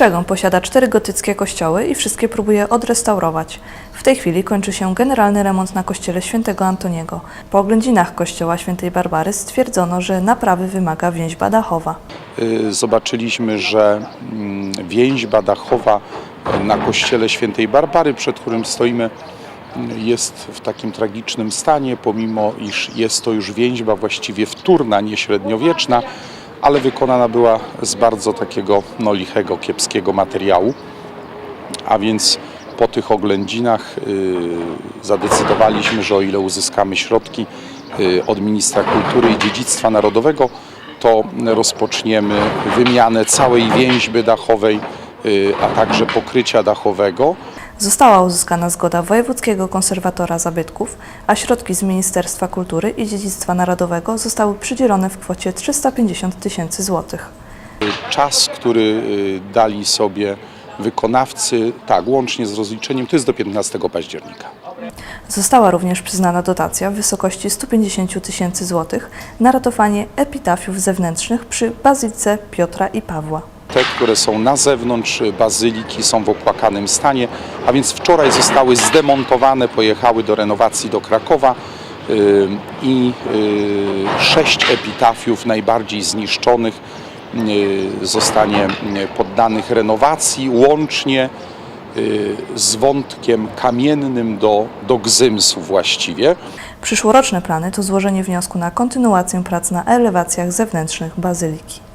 Strzegon posiada cztery gotyckie kościoły i wszystkie próbuje odrestaurować. W tej chwili kończy się generalny remont na kościele świętego Antoniego. Po oględzinach kościoła świętej Barbary stwierdzono, że naprawy wymaga więźba dachowa. Y, zobaczyliśmy, że mm, więźba dachowa na kościele świętej Barbary, przed którym stoimy, mm, jest w takim tragicznym stanie, pomimo iż jest to już więźba właściwie wtórna, nie średniowieczna, ale wykonana była z bardzo takiego no, lichego, kiepskiego materiału. A więc po tych oględzinach y, zadecydowaliśmy, że o ile uzyskamy środki y, od Ministra Kultury i Dziedzictwa Narodowego, to rozpoczniemy wymianę całej więźby dachowej, y, a także pokrycia dachowego. Została uzyskana zgoda wojewódzkiego konserwatora zabytków, a środki z Ministerstwa Kultury i Dziedzictwa Narodowego zostały przydzielone w kwocie 350 tysięcy złotych. Czas, który y, dali sobie wykonawcy, tak, łącznie z rozliczeniem, to jest do 15 października. Została również przyznana dotacja w wysokości 150 tysięcy złotych na ratowanie epitafiów zewnętrznych przy Bazylice Piotra i Pawła. Te, które są na zewnątrz bazyliki są w opłakanym stanie, a więc wczoraj zostały zdemontowane, pojechały do renowacji do Krakowa y, i y, sześć epitafiów najbardziej zniszczonych y, zostanie poddanych renowacji łącznie z wątkiem kamiennym do, do Gzymsu właściwie. Przyszłoroczne plany to złożenie wniosku na kontynuację prac na elewacjach zewnętrznych bazyliki.